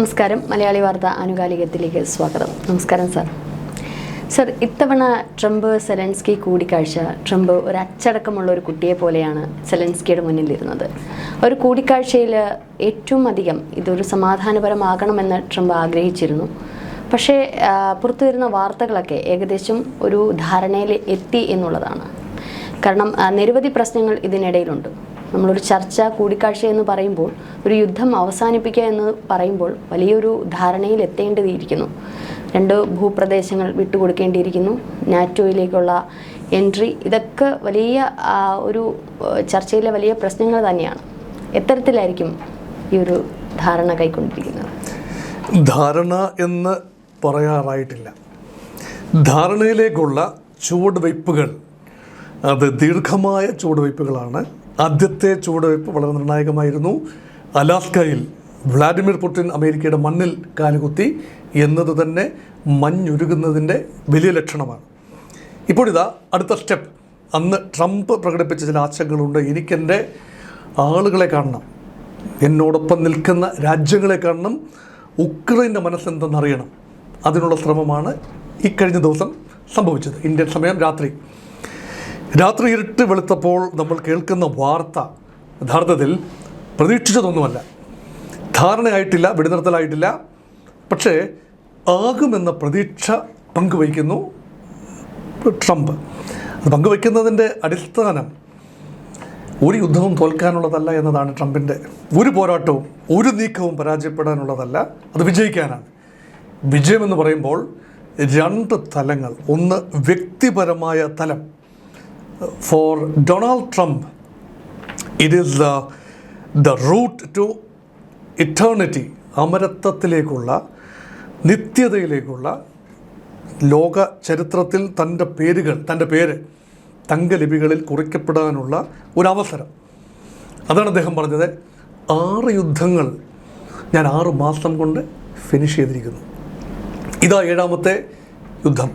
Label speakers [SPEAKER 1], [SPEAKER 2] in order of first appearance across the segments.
[SPEAKER 1] നമസ്കാരം. മലയാളി വാർത്ത ആനുകാലികത്തിലേക്ക് സ്വാഗതം. നമസ്കാരം സർ. സർ ഇത്തവണ ട്രംപ് സെലൻസ്കി കൂടിക്കാഴ്ച ട്രംപ് ഒരു അച്ചടക്കമുള്ള ഒരു കുട്ടിയെ പോലെയാണ് സെലൻസ്കിയുടെ മുന്നിലിരുന്നത്. ഒരു കൂടിക്കാഴ്ചയിൽ ഏറ്റവും അധികം ഇതൊരു സമാധാനപരമാകണമെന്ന് ട്രംപ് ആഗ്രഹിച്ചിരുന്നു. പക്ഷേ പുറത്തു വരുന്ന വാർത്തകളൊക്കെ ഏകദേശം ഒരു ധാരണയിൽ എത്തി എന്നുള്ളതാണ്. കാരണം നിരവധി പ്രശ്നങ്ങൾ ഇതിനിടയിലുണ്ട്. നമ്മളൊരു ചർച്ച കൂടിക്കാഴ്ച എന്ന് പറയുമ്പോൾ ഒരു യുദ്ധം അവസാനിപ്പിക്കുക എന്ന് പറയുമ്പോൾ വലിയൊരു ധാരണയിൽ എത്തേണ്ടതിരിക്കുന്നു. രണ്ട് ഭൂപ്രദേശങ്ങൾ വിട്ടുകൊടുക്കേണ്ടിയിരിക്കുന്നു. നാറ്റോയിലേക്കുള്ള എൻട്രി ഇതൊക്കെ വലിയ ഒരു ചർച്ചയിലെ വലിയ പ്രശ്നങ്ങൾ തന്നെയാണ്. എത്തരത്തിലായിരിക്കും ഈ ഒരു ധാരണ കൈക്കൊണ്ടിരിക്കുന്നത്?
[SPEAKER 2] ധാരണ എന്ന് പറയാറായിട്ടില്ല. ധാരണയിലേക്കുള്ള ചുവടുവയ്പ്പുകൾ അത് ദീർഘമായ ചുവടുവയ്പ്പുകളാണ്. ആദ്യത്തെ ചുവടുവയ്പ് വളരെ നിർണായകമായിരുന്നു. അലാസ്കയിൽ വ്ളാഡിമിർ പുടിൻ അമേരിക്കയുടെ മണ്ണിൽ കാലുകുത്തി എന്നത് തന്നെ മഞ്ഞുരുകുന്നതിന്റെ വലിയ ലക്ഷണമാണ്. ഇപ്പോഴിതാ അടുത്ത സ്റ്റെപ്പ്. അന്ന് ട്രംപ് പ്രകടിപ്പിച്ച ചില ആശങ്കകളുണ്ട്. എനിക്കെന്റെ ആളുകളെ കാണണം. എന്നോടൊപ്പം നിൽക്കുന്ന രാജ്യങ്ങളെ കാണണം. ഉക്രൈന്റെ മനസ്സെന്തെന്നറിയണം. അതിനുള്ള ശ്രമമാണ് ഇക്കഴിഞ്ഞ ദിവസം സംഭവിച്ചത്. ഇന്ത്യൻ സമയം രാത്രി. രാത്രി ഇരുട്ട് വെളുത്തപ്പോൾ നമ്മൾ കേൾക്കുന്ന വാർത്ത യഥാർത്ഥത്തിൽ പ്രതീക്ഷിച്ചതൊന്നുമല്ല. ധാരണയായിട്ടില്ല വെടിനിർത്തലായിട്ടില്ല. പക്ഷേ ആകുമെന്ന പ്രതീക്ഷ പങ്കുവയ്ക്കുന്നു ട്രംപ്. അത് പങ്കുവയ്ക്കുന്നതിന്റെ അടിസ്ഥാനം ഒരു യുദ്ധവും തോൽക്കാനുള്ളതല്ല എന്നതാണ് ട്രംപിന്റെ. ഒരു പോരാട്ടവും ഒരു നീക്കവും പരാജയപ്പെടാനുള്ളതല്ല അത് വിജയിക്കാനാണ്. വിജയമെന്ന് പറയുമ്പോൾ രണ്ട് തലങ്ങൾ. ഒന്ന് വ്യക്തിപരമായ തലം. For Donald Trump it is the the route to eternity അമരത്വത്തിലേക്കുള്ള നിത്യതയിലേക്കുള്ള ലോക ചരിത്രത്തിൽ തന്റെ പേരുകൾ തന്റെ പേര് തങ്കലിപികളിൽ കുറിക്കപ്പെടാനുള്ള ഒരവസരം. അതാണ് അദ്ദേഹം പറഞ്ഞത്. ആറ് യുദ്ധങ്ങൾ ഞാൻ ആറ് മാസം കൊണ്ട് ഫിനിഷ് ചെയ്തിരിക്കുന്നു. ഇതാ ഏഴാമത്തെ യുദ്ധം.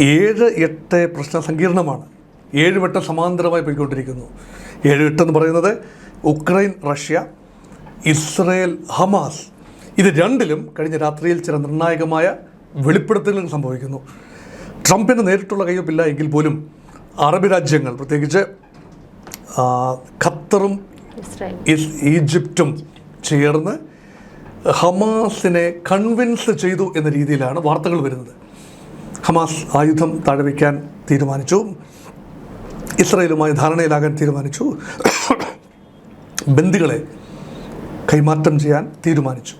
[SPEAKER 2] ഏഴ് എട്ട് പ്രശ്ന സങ്കീർണമാണ് ഏഴ് വട്ടം സമാന്തരമായി പോയിക്കൊണ്ടിരിക്കുന്നു. ഏഴ് വട്ടം എന്ന് പറയുന്നത് ഉക്രൈൻ റഷ്യ ഇസ്രയേൽ ഹമാസ്. ഇത് രണ്ടിലും കഴിഞ്ഞ രാത്രിയിൽ ചില നിർണായകമായ വെളിപ്പെടുത്തലുകൾ സംഭവിക്കുന്നു. ട്രംപിന് നേരിട്ടുള്ള കയ്യൊപ്പില്ല എങ്കിൽ പോലും അറബ് രാജ്യങ്ങൾ പ്രത്യേകിച്ച് ഖത്തറും ഈജിപ്തും ചേർന്ന് ഹമാസിനെ കൺവിൻസ് ചെയ്തു എന്ന രീതിയിലാണ് വാർത്തകൾ വരുന്നത്. ഹമാസ് ആയുധം താഴെ വയ്ക്കാൻ തീരുമാനിച്ചു. ഇസ്രയേലുമായി ധാരണയിലാകാൻ തീരുമാനിച്ചു. ബന്ദികളെ കൈമാറ്റം ചെയ്യാൻ തീരുമാനിച്ചു.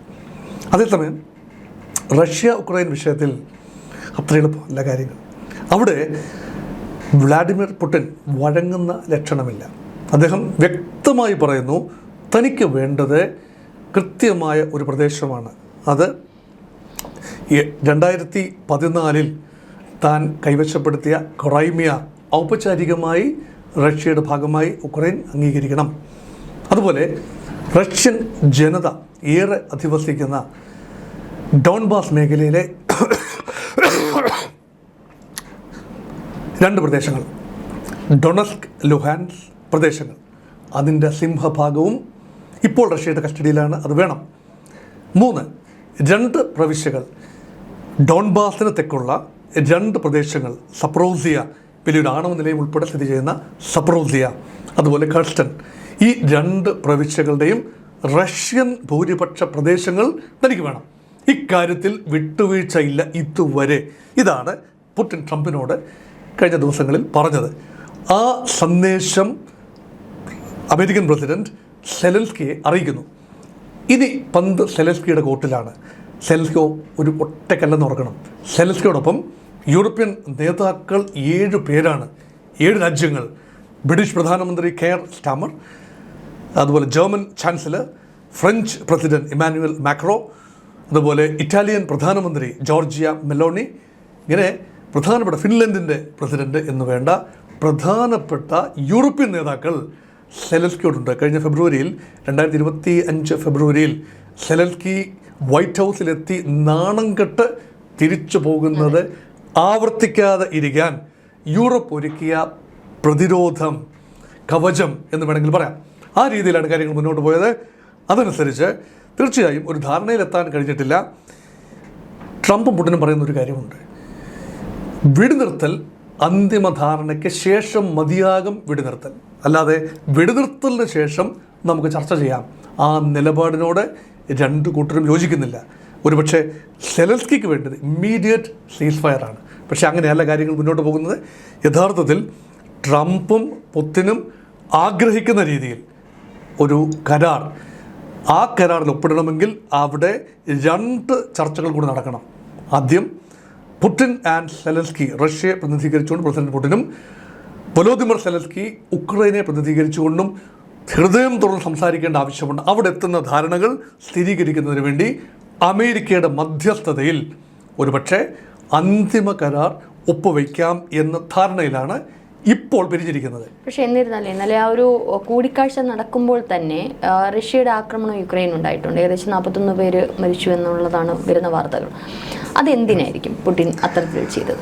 [SPEAKER 2] അതേസമയം റഷ്യ ഉക്രൈൻ വിഷയത്തിൽ അത്ര എളുപ്പമല്ല കാര്യങ്ങൾ. അവിടെ വ്ളാഡിമിർ പുടിൻ വഴങ്ങുന്ന ലക്ഷണമില്ല. അദ്ദേഹം വ്യക്തമായി പറയുന്നു തനിക്ക് വേണ്ടത് കൃത്യമായ ഒരു പ്രദേശമാണ്. അത് രണ്ടായിരത്തി പതിനാലിൽ താൻ കൈവശപ്പെടുത്തിയ ക്രൈമിയ ഔപചാരികമായി റഷ്യയുടെ ഭാഗമായി ഉക്രൈൻ അംഗീകരിക്കണം. അതുപോലെ റഷ്യൻ ജനത ഏറെ അധിവസിക്കുന്ന ഡോൺബാസ് മേഖലയിലെ രണ്ട് പ്രദേശങ്ങൾ. ഡൊണസ്ക് ലുഹാൻസ് പ്രദേശങ്ങൾ. അതിന്റെ സിംഹഭാഗവും ഇപ്പോൾ റഷ്യയുടെ കസ്റ്റഡിയിലാണ്. അത് വേണം. മൂന്ന് രണ്ട് പ്രവിശ്യകൾ. ഡോൺബാസിന് തെക്കുള്ള രണ്ട് പ്രദേശങ്ങൾ. സപ്രോസിയ വലിയൊരു ആണവ നിലയം ഉൾപ്പെടെ സ്ഥിതി ചെയ്യുന്ന സപ്രോസിയ അതുപോലെ കർസ്റ്റൺ ഈ രണ്ട് പ്രവിശ്യകളുടെയും റഷ്യൻ ഭൂരിപക്ഷ പ്രദേശങ്ങൾ തനിക്ക് വേണം. ഇക്കാര്യത്തിൽ വിട്ടുവീഴ്ചയില്ല ഇതുവരെ. ഇതാണ് പുടിൻ ട്രംപിനോട് കഴിഞ്ഞ ദിവസങ്ങളിൽ പറഞ്ഞത്. ആ സന്ദേശം അമേരിക്കൻ പ്രസിഡന്റ് സെലൻസ്കിയെ അറിയിക്കുന്നു. ഇനി പന്ത് സെലൻസ്കിയുടെ കോർട്ടിലാണ് സെലൻസ്കോ ഒരു ഒറ്റക്കല്ലെന്ന് ഓർക്കണം. സെലൻസ്കിയോടൊപ്പം യൂറോപ്യൻ നേതാക്കൾ ഏഴ് പേരാണ് ഏഴ് രാജ്യങ്ങൾ. ബ്രിട്ടീഷ് പ്രധാനമന്ത്രി കെയർ സ്റ്റാമർ അതുപോലെ German chancellor French president Emmanuel Macron അതുപോലെ ഇറ്റാലിയൻ പ്രധാനമന്ത്രി ജോർജിയ മെലോണി. ഇങ്ങനെ പ്രധാനപ്പെട്ട ഫിൻലൻഡിന്റെ പ്രസിഡന്റ് എന്ന് വേണ്ട പ്രധാനപ്പെട്ട യൂറോപ്യൻ നേതാക്കൾ സെലൻസ്കിയോടുണ്ട്. കഴിഞ്ഞ ഫെബ്രുവരിയിൽ രണ്ടായിരത്തി ഇരുപത്തി അഞ്ച് ഫെബ്രുവരിയിൽ സെലൻസ്കി വൈറ്റ് ഹൗസിലെത്തി നാണം കെട്ട് തിരിച്ചു പോകുന്നത് ആവർത്തിക്കാതെ ഇരിക്കാൻ യൂറോപ്പ് ഒരുക്കിയ പ്രതിരോധം കവചം എന്ന് വേണമെങ്കിൽ പറയാം. ആ രീതിയിലാണ് കാര്യങ്ങൾ മുന്നോട്ട് പോയത്. അതനുസരിച്ച് തീർച്ചയായും ഒരു ധാരണയിലെത്താൻ കഴിഞ്ഞിട്ടില്ല. ട്രംപും പുടിനും പറയുന്ന ഒരു കാര്യമുണ്ട്. വെടിനിർത്തൽ അന്തിമ ധാരണയ്ക്ക് ശേഷം മതിയാകും വെടിനിർത്തൽ. അല്ലാതെ വെടിനിർത്തലിന് ശേഷം നമുക്ക് ചർച്ച ചെയ്യാം. ആ നിലപാടിനോട് രണ്ട് കൂട്ടരും യോജിക്കുന്നില്ല. ഒരുപക്ഷെ സെലൻസ്കിക്ക് വേണ്ടത് ഇമ്മീഡിയറ്റ് സീസ് ഫയറാണ് പക്ഷേ അങ്ങനെയല്ല കാര്യങ്ങൾ മുന്നോട്ട് പോകുന്നത്. യഥാർത്ഥത്തിൽ ട്രംപും പുത്തിനും ആഗ്രഹിക്കുന്ന രീതിയിൽ ഒരു കരാർ. ആ കരാറിൽ ഒപ്പിടണമെങ്കിൽ അവിടെ രണ്ട് ചർച്ചകൾ കൂടി നടക്കണം. ആദ്യം പുട്ടിൻ ആൻഡ് സെലൻസ്കി റഷ്യയെ പ്രതിനിധീകരിച്ചുകൊണ്ട് പ്രസിഡന്റ് പുട്ടിനും വൊലോദിമർ സെലൻസ്കി ഉക്രൈനെ പ്രതിനിധീകരിച്ചുകൊണ്ടും ഹൃദയം തുറന്ന് സംസാരിക്കേണ്ട ആവശ്യമുണ്ട്. അവിടെ എത്തുന്ന ധാരണകൾ സ്ഥിരീകരിക്കുന്നതിന് വേണ്ടി അമേരിക്കയുടെ മധ്യസ്ഥതയിൽ ഒരുപക്ഷെ അന്തിമ കരാർ ഒപ്പുവയ്ക്കാം എന്ന ധാരണയിലാണ് ഇപ്പോൾ പിരിഞ്ഞിരിക്കുന്നത്.
[SPEAKER 1] പക്ഷെ എന്നിരുന്നാലും ഇന്നലെ ആ ഒരു കൂടിക്കാഴ്ച നടക്കുമ്പോൾ തന്നെ റഷ്യയുടെ ആക്രമണം യുക്രൈൻ ഉണ്ടായിട്ടുണ്ട്. ഏകദേശം നാൽപ്പത്തൊന്ന് പേര് മരിച്ചു എന്നുള്ളതാണ് വരുന്ന വാർത്തകൾ. അതെന്തിനായിരിക്കും പുടിൻ അത്തരത്തിൽ ചെയ്തത്?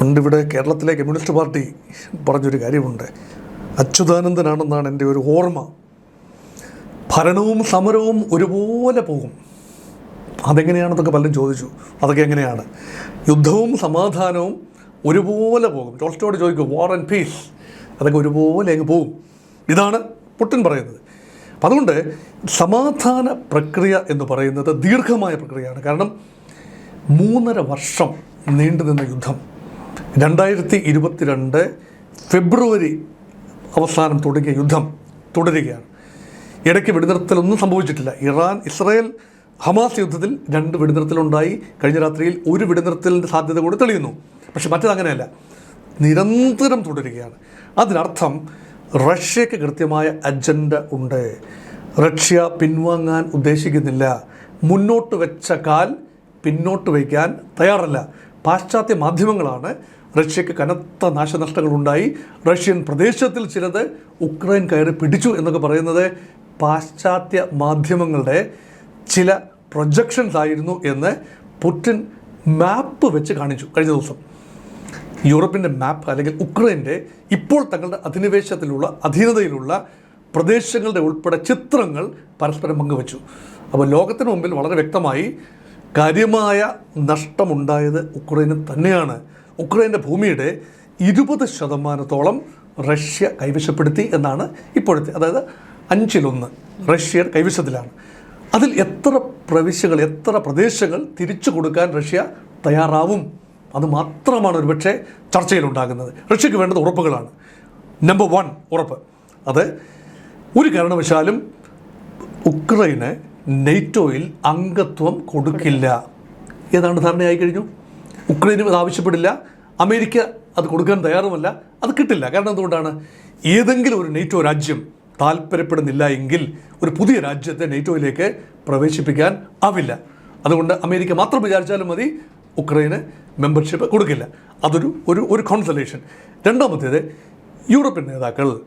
[SPEAKER 2] പണ്ടിവിടെ കേരളത്തിലെ കമ്മ്യൂണിസ്റ്റ് പാർട്ടി പറഞ്ഞൊരു കാര്യമുണ്ട്. അച്യുതാനന്ദനാണെന്നാണ് എന്റെ ഒരു ഓർമ്മ. ഭരണവും സമരവും ഒരുപോലെ പോകും. അതെങ്ങനെയാണെന്നൊക്കെ പലരും ചോദിച്ചു. അതൊക്കെ എങ്ങനെയാണ്? യുദ്ധവും സമാധാനവും ഒരുപോലെ പോകും. ടോൾസ്റ്റോട് ചോദിക്കും വാർ ആൻഡ് പീസ് അതൊക്കെ ഒരുപോലെ അങ്ങ് പോകും. ഇതാണ് പുട്ടിൻ പറയുന്നത്. അപ്പം അതുകൊണ്ട് സമാധാന പ്രക്രിയ എന്ന് പറയുന്നത് ദീർഘമായ പ്രക്രിയയാണ്. കാരണം മൂന്നര വർഷം നീണ്ടുനിന്ന യുദ്ധം. രണ്ടായിരത്തി ഇരുപത്തിരണ്ട് ഫെബ്രുവരി അവസാനം തുടങ്ങിയ യുദ്ധം തുടരുകയാണ്. ഇടയ്ക്ക് വെടിനിർത്തലൊന്നും സംഭവിച്ചിട്ടില്ല. ഇറാൻ ഇസ്രായേൽ ഹമാസ് യുദ്ധത്തിൽ രണ്ട് വെടിനിർത്തലുണ്ടായി. കഴിഞ്ഞ രാത്രിയിൽ ഒരു വെടിനിർത്തലിന്റെ സാധ്യത കൂടെ തെളിയുന്നു. പക്ഷെ മറ്റത് അങ്ങനെയല്ല. നിരന്തരം തുടരുകയാണ്. അതിനർത്ഥം റഷ്യക്ക് കൃത്യമായ അജണ്ട ഉണ്ട്. റഷ്യ പിൻവാങ്ങാൻ ഉദ്ദേശിക്കുന്നില്ല. മുന്നോട്ട് വെച്ച കാൽ പിന്നോട്ട് വയ്ക്കാൻ തയ്യാറല്ല. പാശ്ചാത്യ മാധ്യമങ്ങളാണ് റഷ്യക്ക് കനത്ത നാശനഷ്ടങ്ങളുണ്ടായി. റഷ്യൻ പ്രദേശത്തിൽ ചിലത് ഉക്രൈൻ കയറി പിടിച്ചു എന്നൊക്കെ പറയുന്നത് പാശ്ചാത്യ മാധ്യമങ്ങളുടെ ചില പ്രൊജക്ഷൻസ് ആയിരുന്നു എന്ന് പുട്ടിൻ മാപ്പ് വെച്ച് കാണിച്ചു കഴിഞ്ഞ ദിവസം. യൂറോപ്പിന്റെ മാപ്പ് അല്ലെങ്കിൽ ഉക്രൈന്റെ ഇപ്പോൾ തങ്ങളുടെ അധിനിവേശത്തിലുള്ള അധീനതയിലുള്ള പ്രദേശങ്ങളുടെ ഉൾപ്പെടെ ചിത്രങ്ങൾ പരസ്പരം പങ്കുവച്ചു. അപ്പോൾ ലോകത്തിന് മുമ്പിൽ വളരെ വ്യക്തമായി കാര്യമായ നഷ്ടമുണ്ടായത് ഉക്രൈന് തന്നെയാണ്. ഉക്രൈന്റെ ഭൂമിയുടെ ഇരുപത് ശതമാനത്തോളം റഷ്യ കൈവശപ്പെടുത്തി എന്നാണ് ഇപ്പോഴത്തെ അതായത് അഞ്ചിലൊന്ന് റഷ്യ കൈവശത്തിലാണ്. അതിൽ എത്ര പ്രവിശ്യകൾ എത്ര പ്രദേശങ്ങൾ തിരിച്ചു കൊടുക്കാൻ റഷ്യ തയ്യാറാവും? അത് മാത്രമാണ് ഒരുപക്ഷെ ചർച്ചയിലുണ്ടാകുന്നത്. റഷ്യക്ക് വേണ്ടത് ഉറപ്പുകളാണ്. നമ്പർ വൺ ഉറപ്പ്. അത് ഒരു കാരണവശാലും ഉക്രൈന് നെയ്റ്റോയിൽ അംഗത്വം കൊടുക്കില്ല. ഏതാണ് ധാരണയായി കഴിഞ്ഞു? ഉക്രൈനും അത് ആവശ്യപ്പെടില്ല. അമേരിക്ക അത് കൊടുക്കാൻ തയ്യാറുമല്ല. അത് കിട്ടില്ല. കാരണം എന്തുകൊണ്ടാണ്? ഏതെങ്കിലും ഒരു നെയ്റ്റോ രാജ്യം താല്പര്യപ്പെടുന്നില്ല എങ്കിൽ ഒരു പുതിയ രാജ്യത്തെ നെയ്റ്റോയിലേക്ക് പ്രവേശിപ്പിക്കാൻ ആവില്ല. അതുകൊണ്ട് അമേരിക്ക മാത്രം വിചാരിച്ചാലും മതി ഉക്രൈന് മെമ്പർഷിപ്പ് കൊടുക്കില്ല. അതൊരു ഒരു ഒരു കോൺസലേഷൻ രണ്ടാമത്തേത് യൂറോപ്യൻ നേതാക്കൾ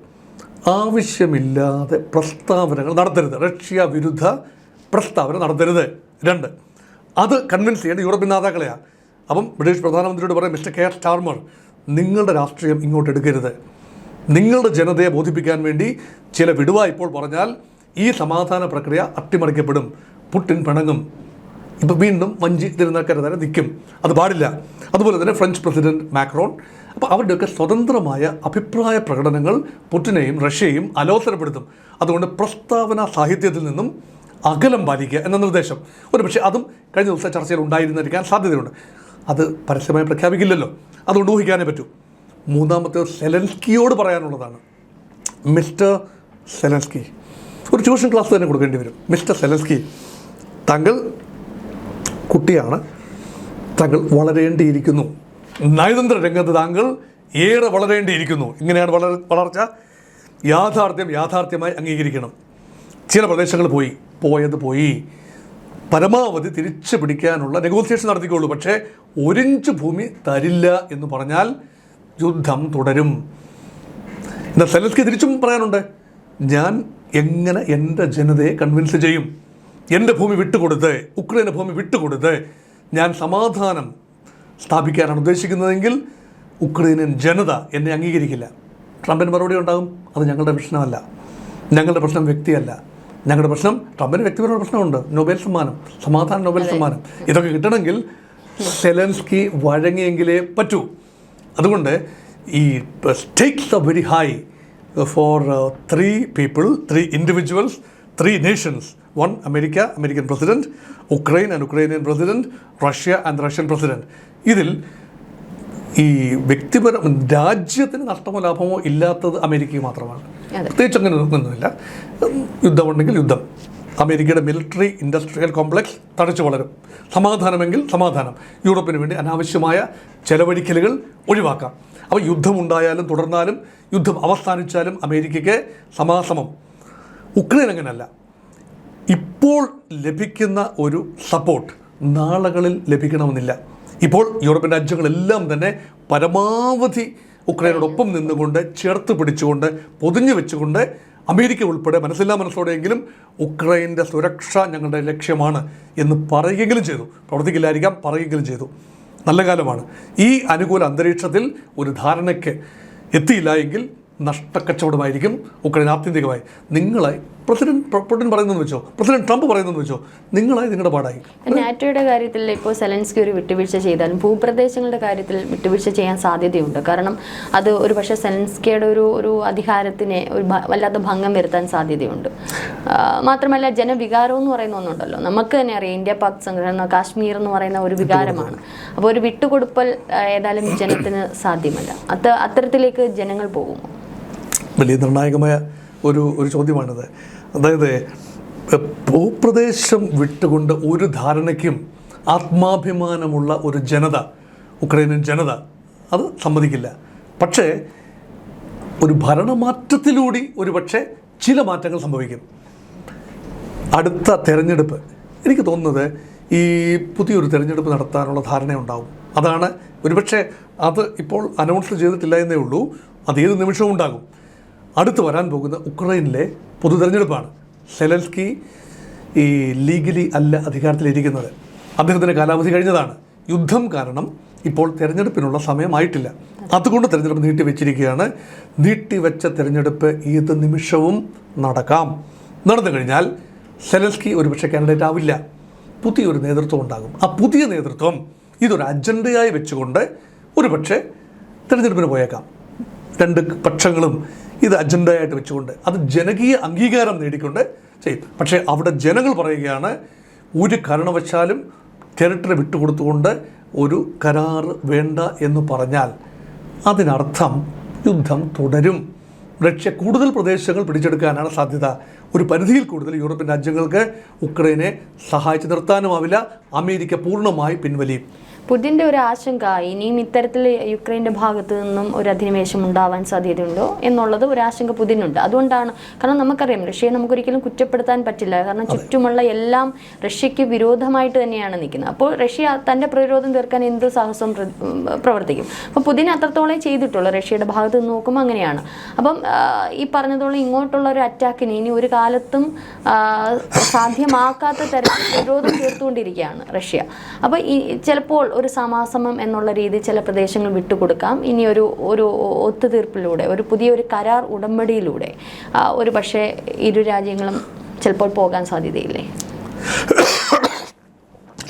[SPEAKER 2] ആവശ്യമില്ലാതെ പ്രസ്താവനകൾ നടത്തരുത്. റഷ്യ വിരുദ്ധ പ്രസ്താവന നടത്തരുത്. രണ്ട് അത് കൺവിൻസ് ചെയ്യേണ്ട യൂറോപ്യൻ നേതാക്കളെയാണ് അപ്പം ബ്രിട്ടീഷ് പ്രധാനമന്ത്രിയോട് പറയാം മിസ്റ്റർ കെയർ സ്റ്റാർമർ നിങ്ങളുടെ രാഷ്ട്രീയം ഇങ്ങോട്ട് എടുക്കരുത്. നിങ്ങളുടെ ജനതയെ ബോധിപ്പിക്കാൻ വേണ്ടി ചില വിടുവ ഇപ്പോൾ പറഞ്ഞാൽ ഈ സമാധാന പ്രക്രിയ അട്ടിമറിക്കപ്പെടും. പുട്ടിൻ പിണങ്ങും. ഇപ്പോൾ വീണ്ടും വഞ്ചി തിരുനക്കര തന്നെ നിൽക്കും. അത് പാടില്ല. അതുപോലെ തന്നെ ഫ്രഞ്ച് പ്രസിഡന്റ് മാക്രോൺ. അപ്പോൾ അവരുടെയൊക്കെ സ്വതന്ത്രമായ അഭിപ്രായ പ്രകടനങ്ങൾ പുട്ടിനെയും റഷ്യയെയും അലോസരപ്പെടുത്തും. അതുകൊണ്ട് പ്രസ്താവന സാഹിത്യത്തിൽ നിന്നും അകലം പാലിക്കുക എന്ന നിർദ്ദേശം. ഒരു പക്ഷേ അതും കഴിഞ്ഞ ദിവസം ചർച്ചയിൽ ഉണ്ടായിരുന്നിരിക്കാൻ സാധ്യതയുണ്ട്. അത് പരസ്യമായി പ്രഖ്യാപിക്കില്ലല്ലോ. അതുകൊണ്ട് ഊഹിക്കാനേ പറ്റൂ. മൂന്നാമത്തെ സെലൻസ്കിയോട് പറയാനുള്ളതാണ്. Mister Zelensky. ഒരു ട്യൂഷൻ ക്ലാസ് തന്നെ കൊടുക്കേണ്ടി വരും. മിസ്റ്റർ സെലൻസ്കി താങ്കൾ കുട്ടിയാണ്. താങ്കൾ വളരേണ്ടിയിരിക്കുന്നു. നയതന്ത്ര രംഗത്ത് താങ്കൾ ഏറെ വളരേണ്ടിയിരിക്കുന്നു. ഇങ്ങനെയാണ് വളർ വളർച്ച. യാഥാർത്ഥ്യം യാഥാർത്ഥ്യമായി അംഗീകരിക്കണം. ചില പ്രദേശങ്ങൾ പോയി പോയത് പോയി. പരമാവധി തിരിച്ചു പിടിക്കാനുള്ള നെഗോസിയേഷൻ നടത്തിക്കുള്ളൂ പക്ഷേ ഒരിഞ്ച് ഭൂമി തരില്ല എന്ന് പറഞ്ഞാൽ യുദ്ധം തുടരും. എന്നാൽ സെലസ്കി തിരിച്ചും പറയാനുണ്ട് ഞാൻ എങ്ങനെ എന്റെ ജനതയെ കൺവിൻസ് ചെയ്യും? എന്റെ ഭൂമി വിട്ടുകൊടുത്ത് ഉക്രൈന്റെ ഭൂമി വിട്ടുകൊടുത്ത് ഞാൻ സമാധാനം സ്ഥാപിക്കാനാണ് ഉദ്ദേശിക്കുന്നതെങ്കിൽ ഉക്രൈനിയൻ ജനത എന്നെ അംഗീകരിക്കില്ല. ട്രംപിന് മറുപടി ഉണ്ടാകും അത് ഞങ്ങളുടെ പ്രശ്നമല്ല. ഞങ്ങളുടെ പ്രശ്നം വ്യക്തിയല്ല. ഞങ്ങളുടെ പ്രശ്നം ട്രംപിന് വ്യക്തിപരമായ പ്രശ്നമുണ്ട്. നൊബേൽ സമ്മാനം സമാധാന നൊബേൽ സമ്മാനം. ഇതൊക്കെ കിട്ടണമെങ്കിൽ സെലൻസ്കി വഴങ്ങിയെങ്കിലേ പറ്റൂ. അതുകൊണ്ട് ഈ stakes are very high for three people three individuals three nations one America American president Ukraine and Ukrainian president Russia and Russian president ഇതിൽ ഈ വ്യക്തിപരം രാജ്യത്തിന് നഷ്ടമോ ലാഭമോ ഇല്ലാത്തത് അമേരിക്കയ്ക്ക് മാത്രമാണ്. പ്രത്യേകിച്ച് അങ്ങനെ ഒന്നുമില്ല. യുദ്ധമുണ്ടെങ്കിൽ യുദ്ധം. അമേരിക്കയുടെ മിലിറ്ററി ഇൻഡസ്ട്രിയൽ കോംപ്ലക്സ് തടച്ചു വളരും. സമാധാനമെങ്കിൽ സമാധാനം. യൂറോപ്പിന് വേണ്ടി അനാവശ്യമായ ചെലവഴിക്കലുകൾ ഒഴിവാക്കാം. അപ്പോൾ യുദ്ധമുണ്ടായാലും തുടർന്നാലും യുദ്ധം അവസാനിച്ചാലും അമേരിക്കയ്ക്ക് സമാസമം. ഉക്രൈൻ അങ്ങനെയല്ല ഇപ്പോൾ ലഭിക്കുന്ന ഒരു സപ്പോർട്ട് നാളുകളിൽ ലഭിക്കണമെന്നില്ല. ഇപ്പോൾ യൂറോപ്യൻ രാജ്യങ്ങളെല്ലാം തന്നെ പരമാവധി ഉക്രൈനോടൊപ്പം നിന്നുകൊണ്ട് ചേർത്ത് പിടിച്ചുകൊണ്ട് പൊതിഞ്ഞു വെച്ചുകൊണ്ട് അമേരിക്ക ഉൾപ്പെടെ മനസ്സില്ലാ മനസ്സോടെയെങ്കിലും ഉക്രൈന്റെ സുരക്ഷ ഞങ്ങളുടെ ലക്ഷ്യമാണ് എന്ന് പറയുകയെങ്കിലും ചെയ്തു. പ്രവർത്തിക്കില്ലായിരിക്കാം പറയുകയെങ്കിലും ചെയ്തു. നല്ല കാലമാണ്. ഈ അനുകൂല അന്തരീക്ഷത്തിൽ ഒരു ധാരണയ്ക്ക് എത്തിയില്ല എങ്കിൽ നഷ്ടക്കച്ചവടമായിരിക്കും ഉക്രൈൻ ആത്യന്തികമായി. നിങ്ങളെ പ്രസിഡന്റ് പുടിൻ പറയുന്നതെന്ന് വെച്ചോ? പ്രസിഡന്റ് ട്രംപ് പറയുന്നതെന്ന് വെച്ചോ? നിങ്ങളെ നിങ്ങളുടെ പാടായി
[SPEAKER 1] നാറ്റോയുടെ കാര്യത്തിൽ ഇപ്പോൾ സെലൻസ്കി ഒരു വിട്ടുവീഴ്ച ചെയ്താലും ഭൂപ്രദേശങ്ങളുടെ കാര്യത്തിൽ വിട്ടുവീഴ്ച ചെയ്യാൻ സാധ്യതയുണ്ട്. കാരണം അത് ഒരു പക്ഷേ സെലൻസ്കിയുടെ ഒരു ഒരു അധികാരത്തിനെ ഒരു വല്ലാത്ത ഭംഗം വരുത്താൻ സാധ്യതയുണ്ട്. മാത്രമല്ല ജനവികാരം എന്ന് പറയുന്ന ഒന്നുണ്ടല്ലോ. നമുക്ക് തന്നെ അറിയാം ഇന്ത്യ പാക് സംഘടന കാശ്മീർ എന്ന് പറയുന്ന ഒരു വികാരമാണ്. അപ്പോൾ ഒരു വിട്ടുകൊടുപ്പൽ ഏതായാലും ജനത്തിന് സാധ്യമല്ല. അത് അത്തരത്തിലേക്ക് ജനങ്ങൾ പോകുമോ?
[SPEAKER 2] വലിയ നിർണായകമായ ഒരു ഒരു ചോദ്യമാണിത്. അതായത് ഭൂപ്രദേശം വിട്ടുകൊണ്ട് ഒരു ധാരണയ്ക്കും ആത്മാഭിമാനമുള്ള ഒരു ജനത ഉക്രൈനിയൻ ജനത അത് സമ്മതിക്കില്ല. പക്ഷേ ഒരു ഭരണമാറ്റത്തിലൂടെ ഒരു പക്ഷേ ചില മാറ്റങ്ങൾ സംഭവിക്കും. അടുത്ത തെരഞ്ഞെടുപ്പ്. എനിക്ക് തോന്നുന്നത് ഈ പുതിയൊരു തിരഞ്ഞെടുപ്പ് നടത്താനുള്ള ധാരണയുണ്ടാവും. അതാണ് ഒരുപക്ഷെ അത് ഇപ്പോൾ അനൗൺസ് ചെയ്തിട്ടില്ല എന്നേ ഉള്ളൂ. അത് ഏത് നിമിഷവും ഉണ്ടാകും. അടുത്ത് വരാൻ പോകുന്ന ഉക്രൈനിലെ പൊതു തെരഞ്ഞെടുപ്പാണ് സെലൻസ്കി ഈ ലീഗലി അല്ല അധികാരത്തിലിരിക്കുന്നത്. അദ്ദേഹത്തിന്റെ കാലാവധി കഴിഞ്ഞതാണ്. യുദ്ധം കാരണം ഇപ്പോൾ തിരഞ്ഞെടുപ്പിനുള്ള സമയമായിട്ടില്ല. അതുകൊണ്ട് തിരഞ്ഞെടുപ്പ് നീട്ടിവെച്ചിരിക്കുകയാണ്. നീട്ടിവെച്ച തിരഞ്ഞെടുപ്പ് ഏത് നിമിഷവും നടക്കാം. നടന്നു കഴിഞ്ഞാൽ സെലൻസ്കി ഒരുപക്ഷെ കാൻഡിഡേറ്റ് ആവില്ല. പുതിയൊരു നേതൃത്വം ഉണ്ടാകും. ആ പുതിയ നേതൃത്വം ഇതൊരു അജണ്ടയായി വെച്ചുകൊണ്ട് ഒരുപക്ഷെ തിരഞ്ഞെടുപ്പിന് പോയേക്കാം. രണ്ട് പക്ഷങ്ങളും ഇത് അജണ്ടയായിട്ട് വെച്ചുകൊണ്ട് അത് ജനകീയ അംഗീകാരം നേടിക്കൊണ്ട് ചെയ്യും പക്ഷേ അവിടെ ജനങ്ങൾ പറയുകയാണ് ഒരു കാരണവശാലും ടെറിട്ടറി വിട്ടുകൊടുത്തുകൊണ്ട് ഒരു കരാർ വേണ്ട എന്ന് പറഞ്ഞാൽ അതിനർത്ഥം യുദ്ധം തുടരും. റഷ്യ കൂടുതൽ പ്രദേശങ്ങൾ പിടിച്ചെടുക്കാനാണ് സാധ്യത. ഒരു പരിധിയിൽ കൂടുതൽ യൂറോപ്യൻ രാജ്യങ്ങൾക്ക് ഉക്രൈനെ സഹായിച്ചു നിർത്താനുമാവില്ല. അമേരിക്ക പൂർണമായി പിൻവലിയും
[SPEAKER 1] പുടിന്റെ ഒരു ആശങ്ക ഇനിയും ഇത്തരത്തിൽ യുക്രൈന്റെ ഭാഗത്ത് നിന്നും ഒരു അധിനിവേശം ഉണ്ടാവാൻ സാധ്യതയുണ്ടോ എന്നുള്ളത് ഒരു ആശങ്ക പുതിനുണ്ട് അതുകൊണ്ടാണ് കാരണം നമുക്കറിയാം റഷ്യയെ നമുക്കൊരിക്കലും കുറ്റപ്പെടുത്താൻ പറ്റില്ല. കാരണം ചുറ്റുമുള്ള എല്ലാം റഷ്യക്ക് വിരോധമായിട്ട് തന്നെയാണ് നിൽക്കുന്നത്. അപ്പോൾ റഷ്യ തന്റെ പ്രതിരോധം തീർക്കാൻ എന്ത് സാഹസവും പ്രവർത്തിക്കും. അപ്പോൾ പുതിൻ അത്രത്തോളം ചെയ്തിട്ടുള്ളൂ റഷ്യയുടെ ഭാഗത്ത് നിന്ന് നോക്കുമ്പോൾ അങ്ങനെയാണ്. അപ്പം ഈ പറഞ്ഞതോളം ഇങ്ങോട്ടുള്ള ഒരു അറ്റാക്കിന് ഇനി ഒരു കാലത്തും സാധ്യമാക്കാത്ത തരത്തിൽ പ്രതിരോധം തീർത്തുകൊണ്ടിരിക്കുകയാണ് റഷ്യ. അപ്പോൾ ഈ ചിലപ്പോൾ ഒരു സമാസമം എന്നുള്ള രീതി ചില പ്രദേശങ്ങൾ വിട്ടുകൊടുക്കാം. ഇനി ഒരു ഒരു ഒത്തുതീർപ്പിലൂടെ ഒരു പുതിയൊരു കരാർ ഉടമ്പടിയിലൂടെ ഒരു പക്ഷേ ഇരു രാജ്യങ്ങളും ചിലപ്പോൾ പോകാൻ സാധ്യതയില്ലേ?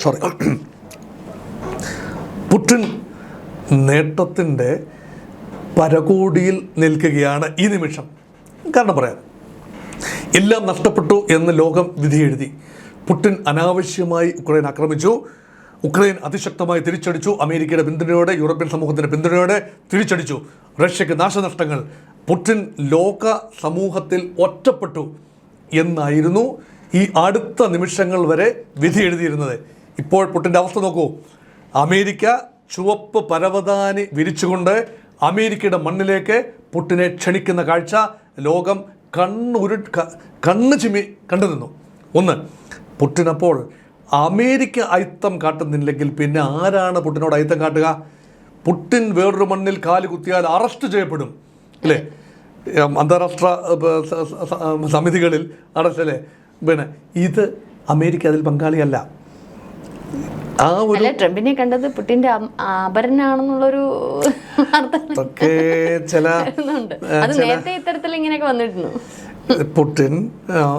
[SPEAKER 2] സോറി പുട്ടിൻ നേട്ടത്തിന്റെ പരകോടിയിൽ നിൽക്കുകയാണ് ഈ നിമിഷം. കാരണം പറയാം എല്ലാം നഷ്ടപ്പെട്ടു എന്ന് ലോകം വിധിയെഴുതി. പുട്ടിൻ അനാവശ്യമായി ഉക്രൈൻ ആക്രമിച്ചു. ഉക്രൈൻ അതിശക്തമായി തിരിച്ചടിച്ചു. അമേരിക്കയുടെ പിന്തുണയോടെ യൂറോപ്യൻ സമൂഹത്തിന്റെ പിന്തുണയോടെ തിരിച്ചടിച്ചു. റഷ്യക്ക് നാശനഷ്ടങ്ങൾ പുടിൻ ലോക സമൂഹത്തിൽ ഒറ്റപ്പെട്ടു എന്നായിരുന്നു ഈ അടുത്ത നിമിഷങ്ങൾ വരെ വിധി എഴുതിയിരുന്നത്. ഇപ്പോൾ പുട്ടിന്റെ അവസ്ഥ നോക്കൂ. അമേരിക്ക ചുവപ്പ് പരവതാനി വിരിച്ചുകൊണ്ട് അമേരിക്കയുടെ മണ്ണിലേക്ക് പുട്ടിനെ ക്ഷണിക്കുന്ന കാഴ്ച ലോകം കണ്ണുരു കണ്ണ് ചിമ്മി കണ്ടു നിന്നു ഒന്ന് പുട്ടിനപ്പോൾ അമേരിക്ക അയിത്തം കാട്ടുന്നില്ലെങ്കിൽ പിന്നെ ആരാണ് പുട്ടിനോട് അയിത്തം കാട്ടുക? പുട്ടിൻ വേറൊരു മണ്ണിൽ കാൽ കുത്തിയാൽ അറസ്റ്റ് ചെയ്യപ്പെടും. അല്ലേ? അന്താരാഷ്ട്ര സമിതികളിൽ അറസ്റ്റല്ലേ പിന്നെ ഇത് അമേരിക്ക അതിൽ പങ്കാളിയല്ല. ആ ഒരു
[SPEAKER 1] ട്രംപിനെ കണ്ടത് പുട്ടിന്റെ ആഭരണാണെന്നുള്ളൊരു
[SPEAKER 2] ചില
[SPEAKER 1] അത് നേരത്തെ ഇത്തരത്തിൽ ഇങ്ങനെയൊക്കെ വന്നിരുന്നു.
[SPEAKER 2] പുടിൻ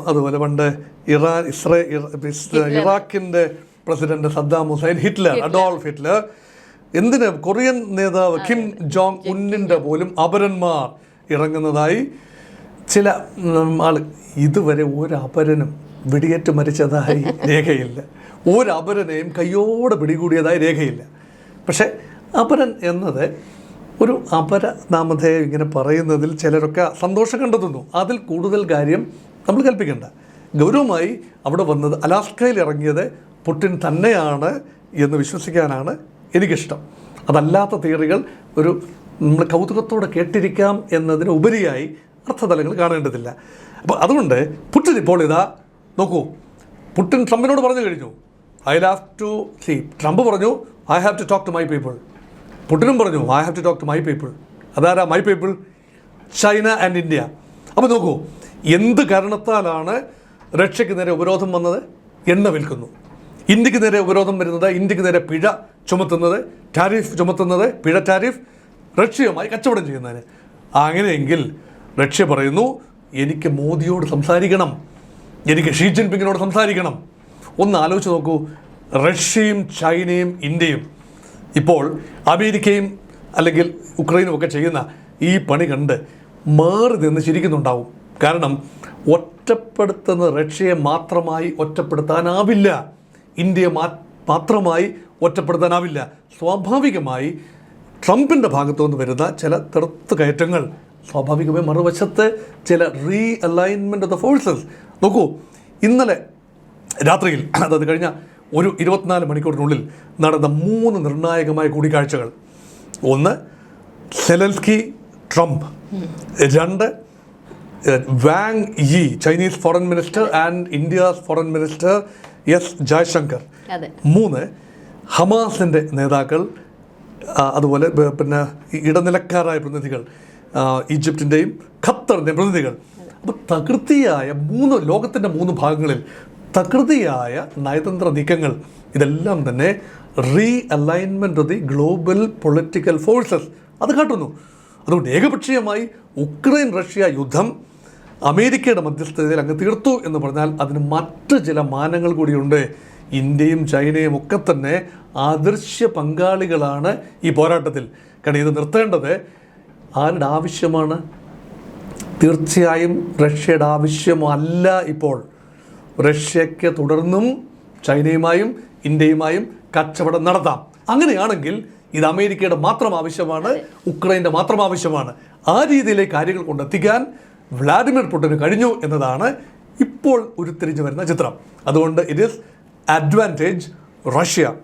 [SPEAKER 2] അതുപോലെ പണ്ട് ഇറാൻ ഇസ്രേ ഇറാഖിന്റെ ഇറാഖിന്റെ president Saddam Hussein Hitler Adolf Hitler. എന്തിന്? കൊറിയൻ നേതാവ് കിം ജോങ് ഉന്നിന്റെ പോലും അപരന്മാർ ഇറങ്ങുന്നതായി ചില ആൾ ആൾ ഇതുവരെ ഒരു അപരനും വെടിയേറ്റ് മരിച്ചതായി രേഖയില്ല. ഒരു അപരനെയും കയ്യോടെ പിടികൂടിയതായി രേഖയില്ല. പക്ഷേ അപരൻ എന്നത് ഒരു അപര നാമധേയം ഇങ്ങനെ പറയുന്നതിൽ ചിലരൊക്കെ സന്തോഷം കണ്ടെത്തുന്നു. അതിൽ കൂടുതൽ കാര്യം നമ്മൾ കൽപ്പിക്കേണ്ട. ഗൗരവമായി അവിടെ വന്നത് അലാസ്കയിൽ ഇറങ്ങിയത് പുട്ടിൻ തന്നെയാണ് എന്ന് വിശ്വസിക്കാനാണ് എനിക്കിഷ്ടം. അതല്ലാത്ത തിയറികൾ ഒരു നമ്മൾ കൗതുകത്തോടെ കേട്ടിരിക്കാം എന്നതിന് ഉപരിയായി അർത്ഥതലങ്ങൾ കാണേണ്ടതില്ല. അപ്പോൾ അതുകൊണ്ട് പുട്ടിൻ ഇപ്പോൾ ഇതാ നോക്കൂ. പുട്ടിൻ ട്രംപിനോട് പറഞ്ഞു കഴിഞ്ഞു. I have to see Trump പറഞ്ഞു I have to talk to my people. പുട്ടിനും പറഞ്ഞു I have to talk to my people അതാരാ? My people China and India അപ്പോൾ നോക്കൂ എന്ത് കാരണത്താലാണ് റഷ്യക്ക് നേരെ ഉപരോധം വന്നത്? എണ്ണ വിൽക്കുന്നു. ഇന്ത്യയ്ക്ക് നേരെ ഉപരോധം വരുന്നത് ഇന്ത്യയ്ക്ക് നേരെ പിഴ ചുമത്തുന്നത് ടാരിഫ് ചുമത്തുന്നത് പിഴ ടാരിഫ് റഷ്യയുമായി കച്ചവടം ചെയ്യുന്നതിന്. അങ്ങനെയെങ്കിൽ റഷ്യ പറയുന്നു എനിക്ക് മോദിയോട് സംസാരിക്കണം. എനിക്ക് ഷീ ജിൻപിങ്ങിനോട് സംസാരിക്കണം. ഒന്ന് ആലോചിച്ച് നോക്കൂ റഷ്യയും ചൈനയും ഇന്ത്യയും ഇപ്പോൾ അമേരിക്കയും അല്ലെങ്കിൽ ഉക്രൈനും ഒക്കെ ചെയ്യുന്ന ഈ പണി കണ്ട് മാറി നിന്ന് ചിരിക്കുന്നുണ്ടാവും. കാരണം ഒറ്റപ്പെടുത്തുന്ന റഷ്യയെ മാത്രമായി ഒറ്റപ്പെടുത്താനാവില്ല. ഇന്ത്യയെ മാത്രമായി ഒറ്റപ്പെടുത്താനാവില്ല. സ്വാഭാവികമായി ട്രംപിന്റെ ഭാഗത്തു നിന്ന് വരുന്ന ചില തെറുത്ത് കയറ്റങ്ങൾ സ്വാഭാവികമായി മറുവശത്ത് ചില realignment of the forces നോക്കൂ ഇന്നലെ രാത്രിയിൽ അതായത് കഴിഞ്ഞ ഒരു ഇരുപത്തിനാല് മണിക്കൂറിനുള്ളിൽ നടന്ന മൂന്ന് നിർണായകമായ കൂടിക്കാഴ്ചകൾ. ഒന്ന് സെലൻസ്കി ട്രംപ്. രണ്ട് Wang Yi Chinese foreign minister and India's foreign minister S Jaishankar. മൂന്ന് ഹമാസിന്റെ നേതാക്കൾ അതുപോലെ പിന്നെ ഇടനിലക്കാരായ പ്രതിനിധികൾ ഈജിപ്തിന്റെയും ഖത്തറിന്റെയും പ്രതിനിധികൾ. അപ്പോൾ തകൃതിയായ മൂന്ന് ലോകത്തിന്റെ മൂന്ന് ഭാഗങ്ങളിൽ തകൃതിയായ നയതന്ത്ര നീക്കങ്ങൾ ഇതെല്ലാം തന്നെ realignment of the global political forces അത് കാട്ടുന്നു. അതുകൊണ്ട് ഏകപക്ഷീയമായി ഉക്രൈൻ റഷ്യ യുദ്ധം അമേരിക്കയുടെ മധ്യസ്ഥതയിൽ അങ്ങ് തീർത്തു എന്ന് പറഞ്ഞാൽ അതിന് മറ്റ് ചില മാനങ്ങൾ കൂടിയുണ്ട്. ഇന്ത്യയും ചൈനയും ഒക്കെ തന്നെ ആദർശ പങ്കാളികളാണ് ഈ പോരാട്ടത്തിൽ. കാരണം ഇത് നിർത്തേണ്ടത് ആരുടെ ആവശ്യമാണ്? തീർച്ചയായും റഷ്യയുടെ ആവശ്യമല്ല ഇപ്പോൾ. റഷ്യയ്ക്ക് തുടർന്നും ചൈനയുമായും ഇന്ത്യയുമായും കച്ചവടം നടത്താം. അങ്ങനെയാണെങ്കിൽ ഇത് അമേരിക്കയുടെ മാത്രം ആവശ്യമാണ് ഉക്രൈന്റെ മാത്രം ആവശ്യമാണ്. ആ രീതിയിലെ കാര്യങ്ങൾ കൊണ്ടെത്തിക്കാൻ വ്ളാഡിമിർ പുടിന് കഴിഞ്ഞു എന്നതാണ് ഇപ്പോൾ ഉരുത്തിരിഞ്ഞു വരുന്ന ചിത്രം. അതുകൊണ്ട് it is advantage Russia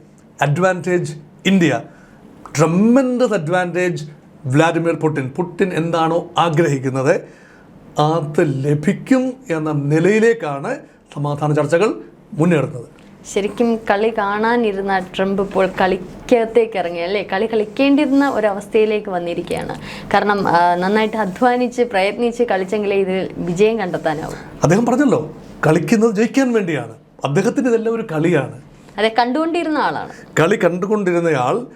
[SPEAKER 2] advantage India tremendous advantage Vladimir Putin Putin എന്താണോ ആഗ്രഹിക്കുന്നത്? അത് ലഭിക്കും എന്ന നിലയിലേക്കാണ് സമാധാന ചർച്ചകൾ മുന്നേറുന്നത്.
[SPEAKER 1] ശരിക്കും കളി കാണാനിരുന്ന ട്രംപ് ഇപ്പോൾ കളിക്കകത്തേക്ക് ഇറങ്ങി അല്ലേ? കളി കളിക്കേണ്ടിരുന്ന ഒരവസ്ഥയിലേക്ക് വന്നിരിക്കുകയാണ്. കാരണം നന്നായിട്ട് അധ്വാനിച്ച് പ്രയത്നിച്ച് കളിച്ചെങ്കിലേ ഇതിൽ വിജയം കണ്ടെത്താനാവും.
[SPEAKER 2] അദ്ദേഹം പറഞ്ഞല്ലോ കളിക്കുന്നത് ജയിക്കാൻ വേണ്ടിയാണ്. അദ്ദേഹത്തിന്റെ ഇതെല്ലാം ഒരു കളിയാണ്.
[SPEAKER 1] അതെ കണ്ടുകൊണ്ടിരുന്ന ആളാണ്.
[SPEAKER 2] കളി കണ്ടുകൊണ്ടിരുന്നയാൾ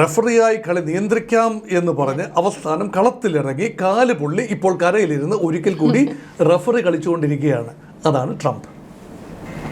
[SPEAKER 2] റെഫറിയായി കളി നിയന്ത്രിക്കാം എന്ന് പറഞ്ഞ് അവസാനം കളത്തിലിറങ്ങി കാൽ പുള്ളി ഇപ്പോൾ കരയിലിരുന്ന് ഒരിക്കൽ കൂടി റെഫറി കളിച്ചുകൊണ്ടിരിക്കുകയാണ്. അതാണ് ട്രംപ്.